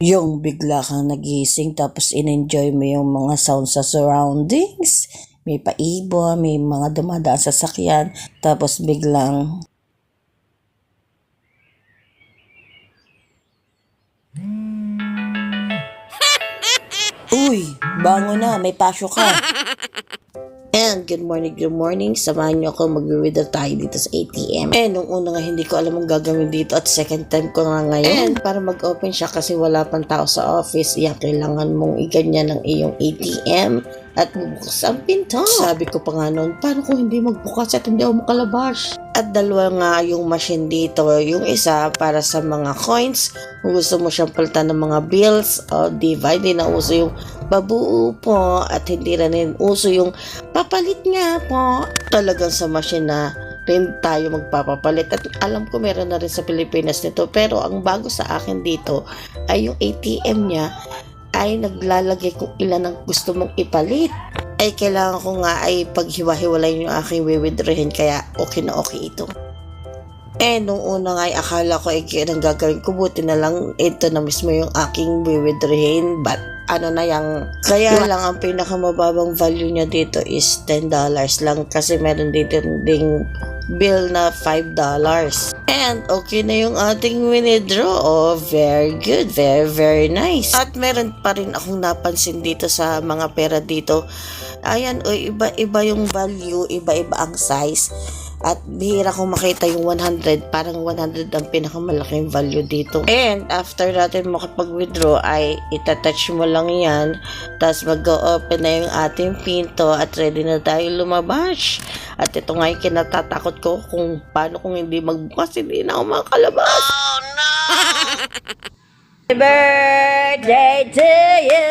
Yung bigla kang nagising tapos in-enjoy mo yung mga sounds sa surroundings. May paibon, may mga dumadaan sa sakyan, tapos biglang Uy, bango na, may pasyo ka. And good morning, good morning. Samahan niyo ako mag-withdraw tayo dito sa ATM. And nung una nga hindi ko alam ang gagawin dito at second time ko nga ngayon. And para mag-open siya kasi wala pang tao sa office, iya kailangan mong iganyan ng iyong ATM at bubukas ang pinto. Sabi ko pa nga noon, paano kung hindi magbukas at hindi ako makalabas? At dalawa nga yung machine dito. Yung isa para sa mga coins, kung gusto mo siyang palitan ng mga bills, o diba, hindi na uso yung babuo po at hindi rin uso yung papalit nga po. Talagang sa machine na rin tayo magpapapalit. At alam ko meron na rin sa Pilipinas nito. Pero ang bago sa akin dito ay yung ATM niya ay naglalagay kung ilan ang gusto mong ipalit. Ay kailangan ko nga ay paghiwa-hiwalay yung aking wiwithdrawin kaya okay na okay ito. Eh, nung una nga ay akala ko ay nang gagawin ko, buti na lang ito na mismo yung aking wiwithdrawin. But ano na yung, kaya lang ang pinakamababang value niya dito is $10 lang kasi meron dito ding bill na $5. And okay na yung ating withdraw. Oh, very good. Very, very nice. At meron pa rin akong napansin dito sa mga pera dito. Ayan, o iba-iba yung value, iba-iba ang size. At bihira kong makita yung 100, parang 100 ang pinakamalaking value dito. And after natin makapag-withdraw ay itatouch mo lang yan. Tapos mag-open na yung ating pinto at ready na tayo lumabas. At ito nga yung kinatatakot ko kung paano kung hindi magbukas, hindi na ako makakalabas. Oh no! Happy birthday to you!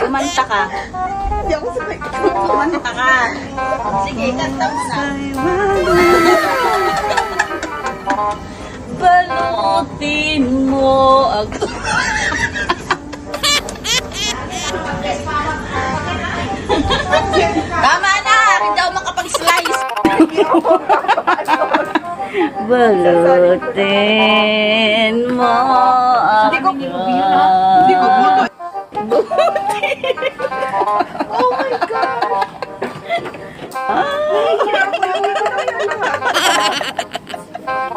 Kumanta ka. Hindi ako sakit. Kumanta ka. Sige, kanta mo na. Balutin mo ako. Tama na! Hindi ako makapag-slice. Balutin mo ako. Hindi ko Hindi ko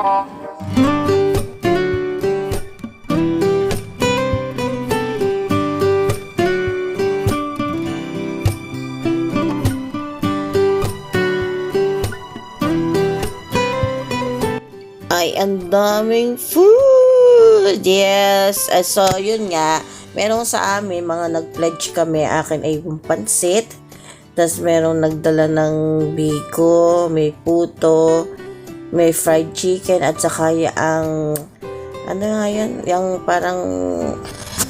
ay daming food. Yes. Uh, so, yun nga. Meron sa amin, mga nag-pledge kami. Akin ay yung pansit. Tapos merong nagdala ng biko, may puto, may fried chicken, at saka ang, ano nga yan, yung parang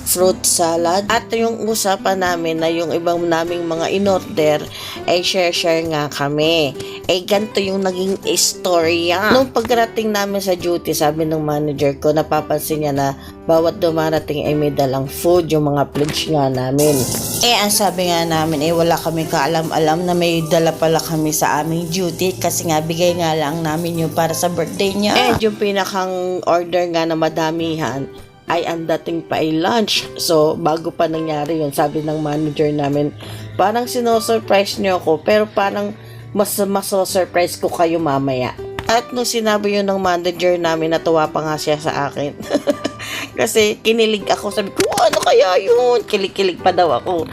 fruit salad. At yung usapan namin na yung ibang naming mga in-order ay share-share nga kami. Eh, ganito yung naging istorya. Nung pagdating namin sa duty, sabi ng manager ko, napapansin niya na bawat dumarating ay may dalang food, yung mga pledge nga namin. Eh, ang sabi nga namin, eh, wala kami kaalam-alam na may dala pala kami sa aming duty kasi nga, bigay nga lang namin yung para sa birthday niya. Eh, yung pinakang order nga na madamihan, ay ang dating pa ay lunch. So, bago pa nangyari yun, sabi ng manager namin, parang sinosurprise niyo ako, pero parang mas maso-surprise ko kayo mamaya. At nung sinabi yun ng manager namin, natuwa pa nga siya sa akin. Kasi kinilig ako, sabi ko, ano kaya yun? Kilig-kilig pa daw ako.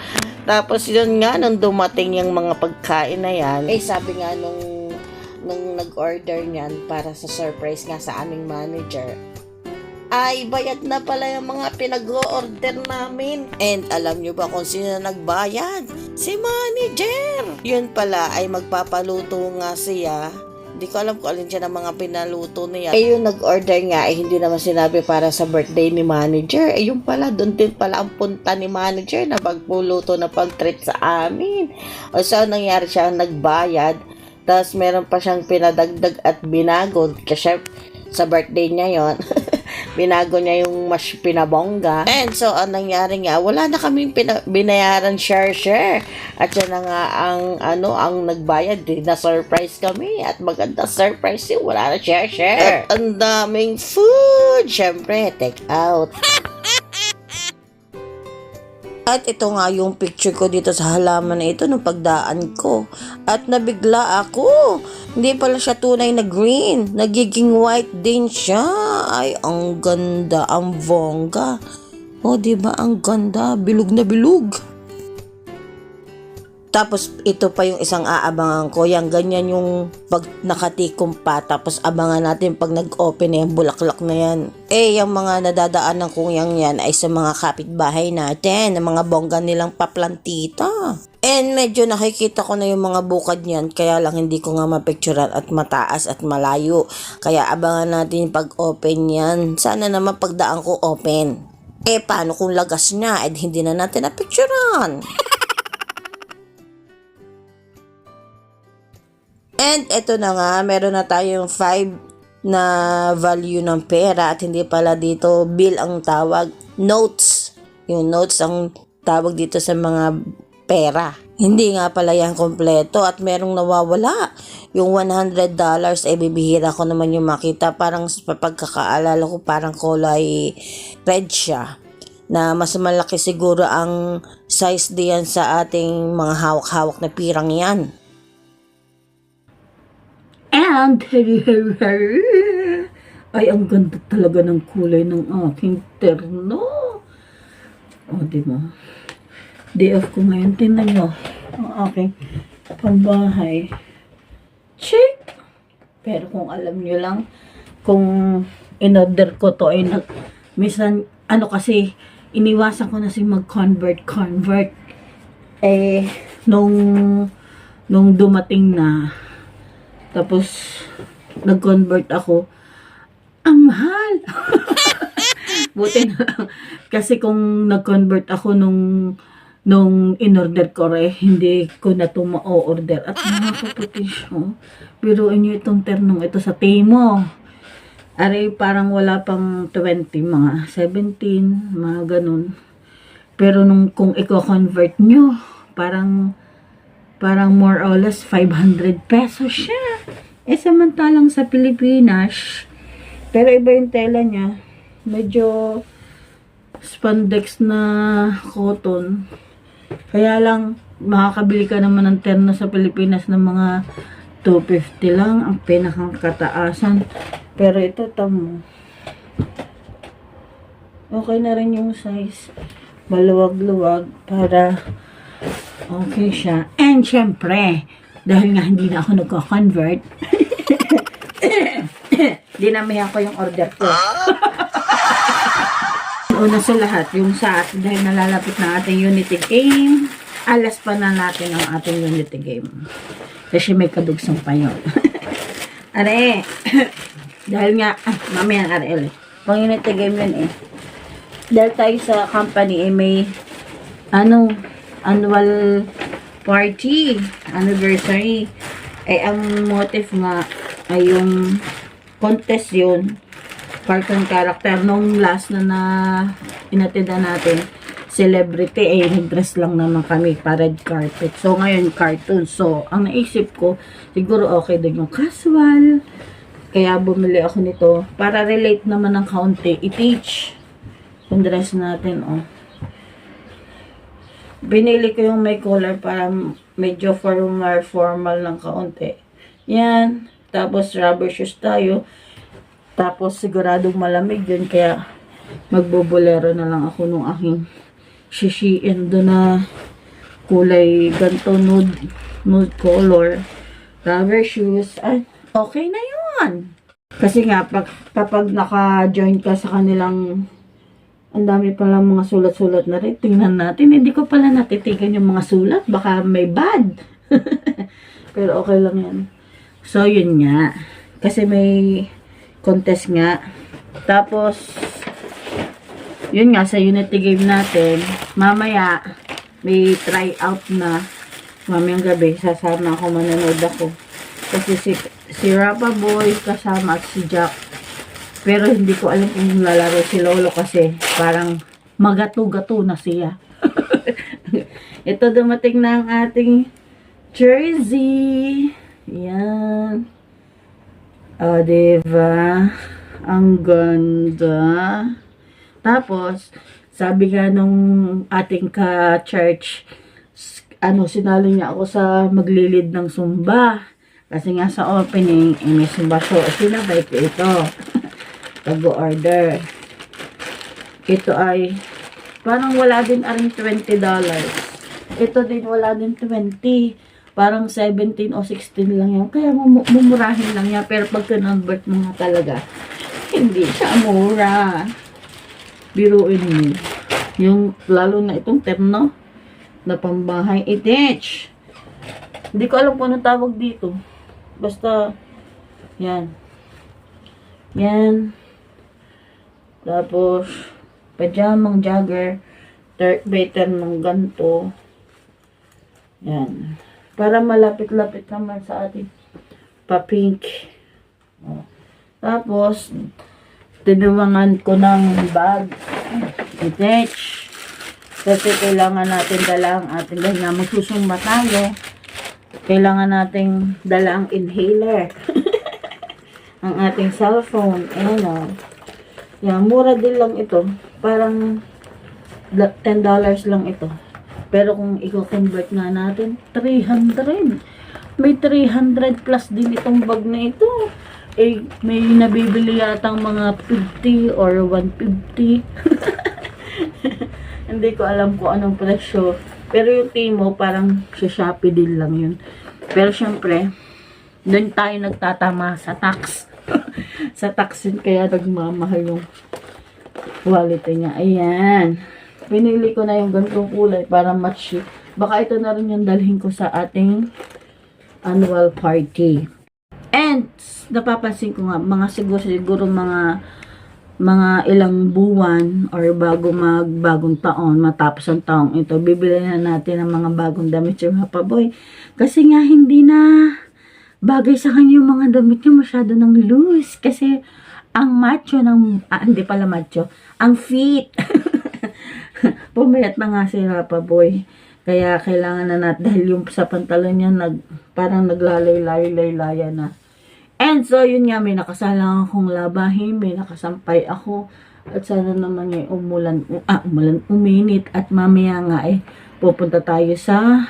Tapos yun nga, nung dumating yung mga pagkain na yan, eh sabi nga nung, nung nag-order niyan para sa surprise nga sa aming manager, ay bayad na pala yung mga pinag-order namin. And alam nyo ba kung sino nagbayad? Si manager! Yun pala ay magpapaluto nga siya. Hindi ko alam kung alin siya ng mga pinaluto niya. Eh yung nag-order nga, eh hindi naman sinabi para sa birthday ni manager. Eh yung pala, doon din pala ang punta ni manager na magpuluto na pang-treat sa amin. O so, nangyari siya nagbayad. Tapos meron pa siyang pinadagdag at binago. Kasi sa birthday niya yon binago niya yung mas pinabongga. And so, ang nangyari nga, wala na kaming pina- binayaran share-share. At yan na nga ang, ano, ang nagbayad. Eh, na-surprise kami. At maganda surprise yun. Wala na share-share. At ang daming food. Siyempre, take out. At ito nga yung picture ko dito sa halaman na ito nung pagdaan ko. At nabigla ako. Hindi pala siya tunay na green. Nagiging white din siya. Ay, ang ganda. Ang bongga. O, di ba Ang ganda. Bilog na bilog. Tapos ito pa yung isang aabangan ko. Yang ganyan yung pag nakatikom pa. Tapos abangan natin pag nag-open na yung bulaklak na yan. Eh, yung mga nadadaanan kong yang yan ay sa mga kapitbahay natin. Ng mga bongga nilang paplantita. And medyo nakikita ko na yung mga bukad niyan. Kaya lang hindi ko nga mapicturean at mataas at malayo. Kaya abangan natin pag open yan. Sana naman pagdaan ko open. Eh, paano kung lagas na? Eh, hindi na natin napicturean. And eto na nga, meron na tayong 5 na value ng pera at hindi pala dito bill ang tawag, notes. Yung notes ang tawag dito sa mga pera. Hindi nga pala yan kompleto at merong nawawala. Yung $100 ay bibihira ko naman yung makita. Parang sa pagkakaalala ko parang kulay red siya na mas malaki siguro ang size diyan sa ating mga hawak-hawak na pirang yan. And, ay, ang ganda talaga ng kulay ng aking terno. O, di ba? Day off ko ngayon. Tingnan nyo. Ang aking pambahay. Check! Pero kung alam nyo lang, kung in-order ko to ay nag, minsan, ano kasi, iniwasan ko na si mag-convert, convert. Eh, nung, nung dumating na, tapos, nag-convert ako. Ang mahal! Buti na lang. Kasi kung nag-convert ako nung nung in-order ko re, hindi ko na ito ma-order. At nakakaputi siya. Pero inyo itong ternong ito sa Timo. Are, parang wala pang 20, mga 17, mga ganun. Pero nung kung i-convert nyo, parang parang more or less 500 pesos siya. Eh, samantalang sa Pilipinas, pero iba yung tela niya. Medyo spandex na cotton. Kaya lang, makakabili ka naman ng terno sa Pilipinas ng mga 250 lang ang pinakang kataasan. Pero ito, tamo. Okay na rin yung size. Maluwag-luwag para Okay siya. And syempre, dahil nga hindi na ako nagko-convert, dinamihan ko yung order ko. Una sa lahat, yung sa atin, dahil nalalapit na ating Unity game, alas pa na natin ang ating Unity game. Kasi may kadugsong pa yun. Are, dahil nga, ah, mamaya are, are. Pang Unity game yun eh. dahil tayo sa company, eh, may, ano, annual party, anniversary. Ay, ang motive nga, ay yung contest yun, cartoon character. Nung last na na inatida natin, celebrity, eh, nag-dress lang naman kami pa red carpet. So, ngayon, cartoon. So, ang naisip ko, siguro okay din yung casual. Kaya bumili ako nito para relate naman ng kaunti. I-teach yung dress natin, oh. Binili ko yung may collar para medyo formal, formal ng kaunti. Yan. Tapos rubber shoes tayo. Tapos siguradong malamig yun. Kaya magbobulero na lang ako nung aking shishiin doon na kulay ganto nude, nude color. Rubber shoes. Ay, okay na yun. Kasi nga, pag, kapag naka-join ka sa kanilang ang dami pala mga sulat-sulat na rin. Tingnan natin. Hindi ko pala natitigan yung mga sulat. Baka may bad. Pero okay lang yan. So, yun nga. Kasi may contest nga. Tapos, yun nga, sa Unity game natin, mamaya, may try out na. Mamayang gabi, sasama ako, manonood ako. Kasi si, si Rapa Boy kasama at si Jack pero hindi ko alam kung lalaro si Lolo kasi parang magato-gato na siya. Ito dumating na ang ating jersey. Yan. O, diba? Ang ganda. Tapos, sabi nga nung ating ka-church, ano, sinalo niya ako sa maglilid ng sumba. Kasi nga sa opening, eh, may sumba show. Sinabay ko ito. Pag-order. Ito ay parang wala din aring $20. Ito din wala din 20. Parang 17 o 16 lang yan. Kaya mumu- mumurahin lang yan. Pero pag convert mo nga talaga, hindi siya mura. Biruin mo. Yung lalo na itong terno na pambahay itech. Hindi ko alam kung anong tawag dito. Basta, yan. Yan. Tapos, pajamang jogger, third better ng ganto. Yan. Para malapit-lapit naman sa ating pa-pink. O. Tapos, tinumangan ko ng bag. Attach. Kasi kailangan natin dala ang ating dahil nga magsusumba tayo. Kailangan nating dala ang inhaler. ang ating cellphone. Ayan o. Yan, mura din lang ito. Parang la- $10 lang ito. Pero kung i-convert nga natin, 300. May 300 plus din itong bag na ito. Eh, may nabibili yatang mga 50 or 150. Hindi ko alam kung anong presyo. Pero yung Timo, parang sa Shopee din lang yun. Pero syempre, doon tayo nagtatama sa tax. sa tax yun, kaya nagmamahal yung quality niya. Ayan. Pinili ko na yung ganitong kulay para match. Baka ito na rin yung dalhin ko sa ating annual party. And, napapansin ko nga, mga siguro, siguro mga mga ilang buwan or bago mag bagong taon, matapos ang taong ito, bibili na natin ng mga bagong damit si Papa Boy. Kasi nga, hindi na bagay sa kanya yung mga damit niya masyado ng loose. Kasi, ang macho ng, ah, hindi pala macho, ang fit. Pumayat na nga si Papa Boy. Kaya kailangan na natin, dahil yung sa pantalon niya, nag, parang naglalay-lay-lay-laya na. And so, yun nga, may nakasalang akong labahin, may nakasampay ako. At sana naman eh, umulan, ah, umulan, uminit. At mamaya nga eh, pupunta tayo sa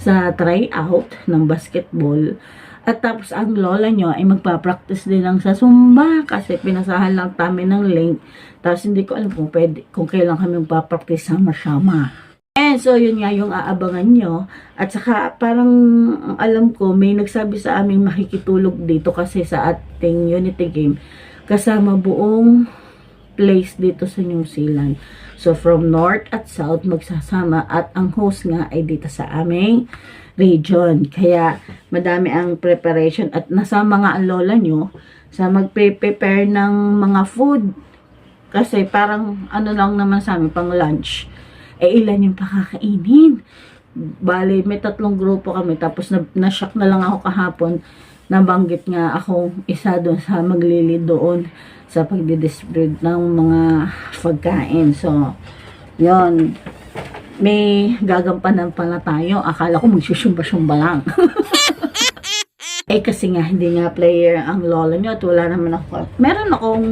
sa tryout ng basketball. At tapos ang lola nyo ay magpa-practice din lang sa Zumba kasi pinasahan lang kami ng link. Tapos hindi ko alam kung, pwede, kung kailan kami magpa-practice sama-sama. And so, yun nga yung aabangan nyo. At saka, parang ang alam ko, may nagsabi sa aming makikitulog dito kasi sa ating Unity game. Kasama buong place dito sa New Zealand. So, from north at south, magsasama. At ang host nga ay dito sa aming region. Kaya, madami ang preparation. At nasama nga ang lola nyo sa magpe-prepare ng mga food Kasi parang ano lang naman sa amin, pang lunch. Eh, ilan yung pakakainin? Bale, may tatlong grupo kami. Tapos na, na-shock na lang ako kahapon. Nabanggit nga ako isa doon sa maglili doon sa pagdidistribute ng mga pagkain. So, yon May gagampanan pala tayo. Akala ko magsusyumba-syumba lang. eh kasi nga hindi nga player ang lola nyo at wala naman ako. Meron akong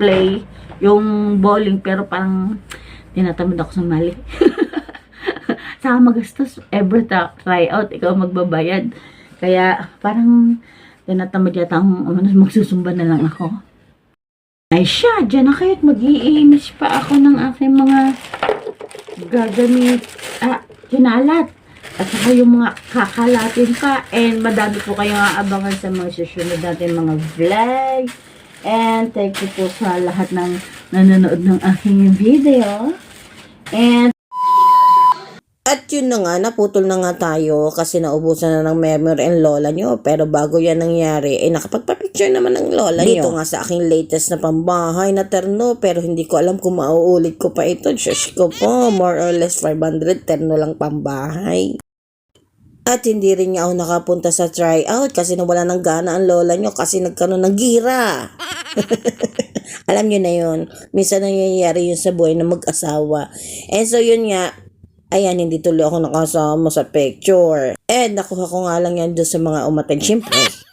play yung bowling pero parang tinatamad ako sa mali. Saka magastos ever ta- try out ikaw magbabayad. Kaya parang tinatamad yata akong ano, magsusumba na lang ako. Ay siya, dyan na kayo't mag-iinis pa ako ng aking mga gagamit, ah, kinalat. At saka yung mga kakalatin pa. And madami po kayong aabangan sa mga susunod natin mga vlog. And thank you po sa lahat ng nanonood ng aking video. And At yun na nga, naputol na nga tayo kasi naubusan na ng memory ang lola nyo. Pero bago yan nangyari, eh nakapagpa-picture naman ng lola nyo. Dito nga sa aking latest na pambahay na terno, pero hindi ko alam kung mauulit ko pa ito. Shush ko po, more or less 500 terno lang pambahay. At hindi rin nga ako nakapunta sa tryout kasi nawala ng gana ang lola nyo kasi nagkaroon ng gira. Alam nyo na yun. Minsan nangyayari yun sa buhay ng mag-asawa. And so yun nga, ayan, hindi tuloy ako nakasama sa picture. And nakuha ko nga lang yan doon sa mga umatag, syempre.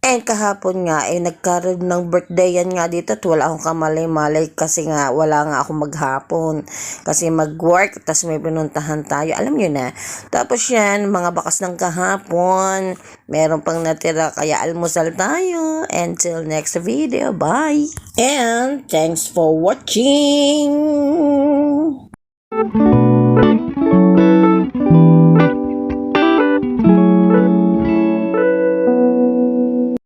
And kahapon nga, eh, nagkaroon ng birthday yan nga dito at wala akong kamalay-malay kasi nga wala nga ako maghapon. Kasi mag-work, tapos may pinuntahan tayo. Alam nyo na. Tapos yan, mga bakas ng kahapon. Meron pang natira, kaya almusal tayo. Until next video, bye! And thanks for watching! Thank you.